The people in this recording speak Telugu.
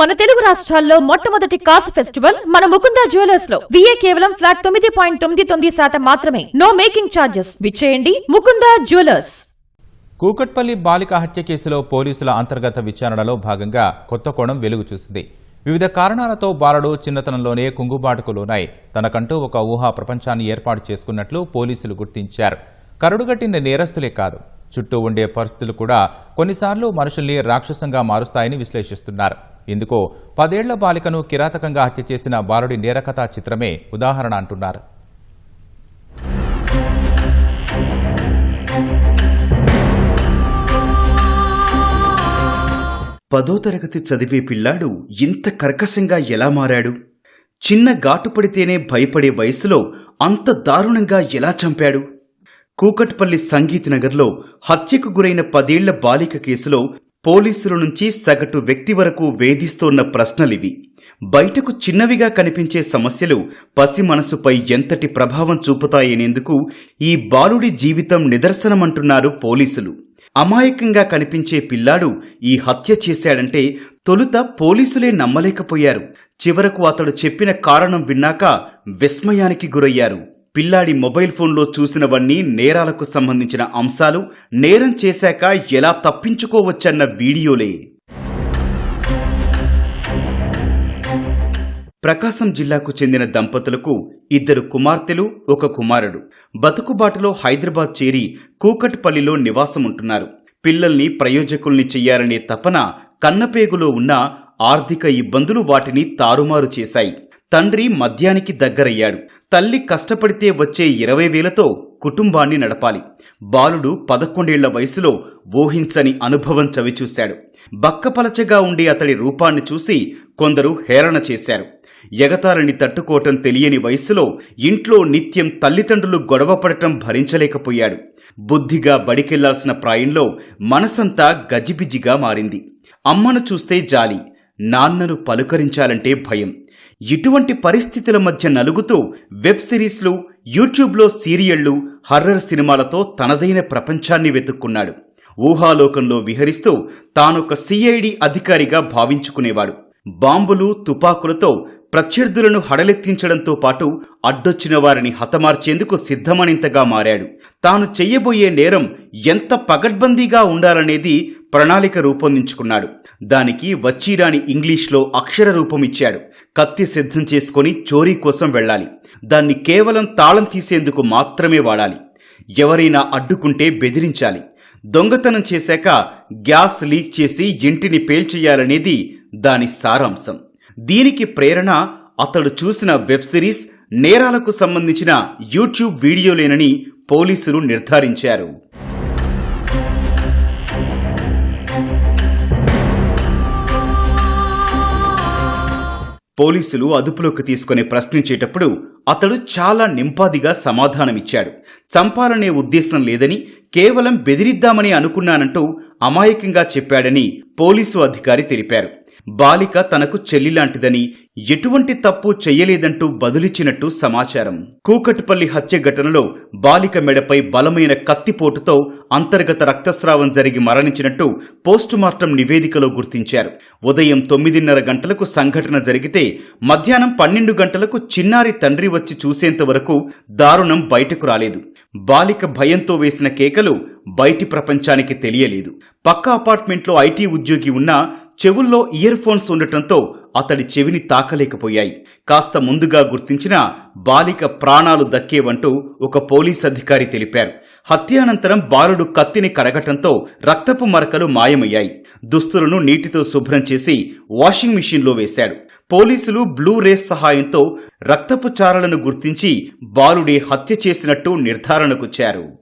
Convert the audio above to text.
మన తెలుగు రాష్ట్రాల్లో మొట్టమొదటి కాసు ఫెస్టివల్ మన ముకుందా జ్యువెలర్స్లో. విఏ కేవలం ఫ్లాట్ తొమ్మిది పాయింట్ తొమ్మిది తొమ్మిది శాతం మాత్రమే. నో మేకింగ్ ఛార్జెస్ విచ్చేయండి ముకుందా జ్యువెలర్స్. కూకట్పల్లి బాలిక హత్య కేసులో పోలీసుల అంతర్గత విచారణలో భాగంగా కొత్త కోణం వెలుగు చూసింది. వివిధ కారణాలతో బాలుడు చిన్నతనంలోనే కుంగుబాటుకు లోనాయి తనకంటూ ఒక ఊహా ప్రపంచాన్ని ఏర్పాటు చేసుకున్నట్లు పోలీసులు గుర్తించారు. కరుడుగట్టిన నేరస్తులే కాదు. చుట్టూ ఉండే పరిస్థితులు కూడా కొన్నిసార్లు మనుషుల్ని రాక్షసంగా మారుస్తాయని విశ్లేషిస్తున్నారు. ఇందుకు పదేళ్ళ బాలికను కిరాతకంగా హత్య చేసిన బాలుడి నేరకథా చిత్రమే ఉదాహరణ అంటున్నారు. పదో తరగతి చదివే పిల్లాడు ఇంత కర్కశంగా ఎలా మారాడు? చిన్న ఘాటుపడితేనే భయపడే వయసులో అంత దారుణంగా ఎలా చంపాడు? కూకట్పల్లి సంగీత్ నగర్లో హత్యకు గురైన పదేళ్ళ బాలిక కేసులో పోలీసుల నుంచి సగటు వ్యక్తి వరకు వేధిస్తోన్న ప్రశ్నలివి. బయటకు చిన్నవిగా కనిపించే సమస్యలు పసి మనసుపై ఎంతటి ప్రభావం చూపుతాయనేందుకు ఈ బాలుడి జీవితం నిదర్శనమంటున్నారు పోలీసులు. అమాయకంగా కనిపించే పిల్లాడు ఈ హత్య చేశాడంటే తొలుత పోలీసులే నమ్మలేకపోయారు. చివరకు అతడు చెప్పిన కారణం విన్నాక విస్మయానికి గురయ్యారు. పిల్లాడి మొబైల్ ఫోన్లో చూసినవన్నీ నేరాలకు సంబంధించిన అంశాలు నేరం చేశాక ఎలా తప్పించుకోవచ్చన్న వీడియోలే. ప్రకాశం జిల్లాకు చెందిన దంపతులకు ఇద్దరు కుమార్తెలు ఒక కుమారుడు. బతుకుబాటులో హైదరాబాద్ చేరి కూకట్పల్లిలో నివాసముంటున్నారు. పిల్లల్ని ప్రయోజకుల్ని చెయ్యాలనే తపన కన్నపేగులో ఉన్న ఆర్థిక ఇబ్బందులు వాటిని తారుమారు చేశాయి. తండ్రి మద్యానికి దగ్గరయ్యాడు. తల్లి కష్టపడితే వచ్చే ఇరవై వేలతో కుటుంబాన్ని నడపాలి. బాలుడు పదకొండేళ్ళ వయసులో ఊహించని అనుభవం చవిచూశాడు. బక్కపలచగా ఉండే అతడి రూపాన్ని చూసి కొందరు హేళన చేశారు. ఎగతాలని తట్టుకోవటం తెలియని వయసులో ఇంట్లో నిత్యం తల్లిదండ్రులు గొడవపడటం భరించలేకపోయాడు. బుద్ధిగా బడికెళ్ళాల్సిన ప్రాయంలో మనసంతా గజిబిజిగా మారింది. అమ్మను చూస్తే జాలి. నాన్నను పలుకరించాలంటే భయం. ఇటువంటి పరిస్థితుల మధ్య నలుగుతూ వెబ్ సిరీస్లు యూట్యూబ్లో సీరియళ్ళు హర్రర్ సినిమాలతో తనదైన ప్రపంచాన్ని వెతుక్కున్నాడు. ఊహాలోకంలో విహరిస్తూ తానొక సిఐడి అధికారిగా భావించుకునేవాడు. బాంబులు తుపాకులతో ప్రత్యర్థులను హడలెత్తించడంతో పాటు అడ్డొచ్చిన వారిని హతమార్చేందుకు సిద్ధమనింతగా మారాడు. తాను చెయ్యబోయే నేరం ఎంత పగడ్బందీగా ఉండాలనేది ప్రణాళిక రూపొందించుకున్నాడు. దానికి వచ్చిరాని ఇంగ్లీష్లో అక్షర రూపమిచ్చాడు. కత్తి సిద్ధం చేసుకొని చోరీ కోసం వెళ్ళాలి. దాన్ని కేవలం తాళం తీసేందుకు మాత్రమే వాడాలి. ఎవరైనా అడ్డుకుంటే బెదిరించాలి. దొంగతనం చేశాక గ్యాస్ లీక్ చేసి ఇంటిని పేల్చేయాలనేది దాని సారాంశం. దీనికి ప్రేరణ అతడు చూసిన వెబ్ సిరీస్ నేరాలకు సంబంధించిన యూట్యూబ్ వీడియోలేనని పోలీసులు నిర్ధారించారు. పోలీసులు అదుపులోకి తీసుకుని ప్రశ్నించేటప్పుడు అతడు చాలా నింపాదిగా సమాధానమిచ్చాడు. చంపాలనే ఉద్దేశం లేదని కేవలం బెదిరిద్దామని అనుకున్నానంటూ అమాయకంగా చెప్పాడని పోలీసు అధికారి తెలిపారు. బాలిక తనకు చెల్లిలాంటిదని ఎటువంటి తప్పు చెయ్యలేదంటూ బదులిచ్చినట్టు సమాచారం. కూకట్పల్లి హత్య ఘటనలో బాలిక మెడపై బలమైన కత్తిపోటుతో అంతర్గత రక్తస్రావం జరిగి మరణించినట్టు పోస్టుమార్టం నివేదికలో గుర్తించారు. ఉదయం తొమ్మిదిన్నర గంటలకు సంఘటన జరిగితే మధ్యాహ్నం పన్నెండు గంటలకు చిన్నారి తండ్రి వచ్చి చూసేంత వరకు దారుణం బయటకు రాలేదు. బాలిక భయంతో వేసిన కేకలు బయటి ప్రపంచానికి తెలియలేదు. పక్క అపార్ట్మెంట్లో ఐటీ ఉద్యోగి ఉన్నా చెవుల్లో ఇయర్ ఫోన్స్ ఉండటంతో అతడి చెవిని తాకలేకపోయాయి. కాస్త ముందుగా గుర్తించిన బాలిక ప్రాణాలు దక్కేవంటూ ఒక పోలీస్ అధికారి తెలిపారు. హత్యానంతరం బాలుడు కత్తిని కడగటంతో రక్తపు మరకలు మాయమయ్యాయి. దుస్తులను నీటితో శుభ్రం చేసి వాషింగ్ మిషన్లో వేశాడు. పోలీసులు బ్లూ రేస్ సహాయంతో రక్తపు చారలను గుర్తించి బాలుడి హత్య చేసినట్టు నిర్ధారణకొచ్చారు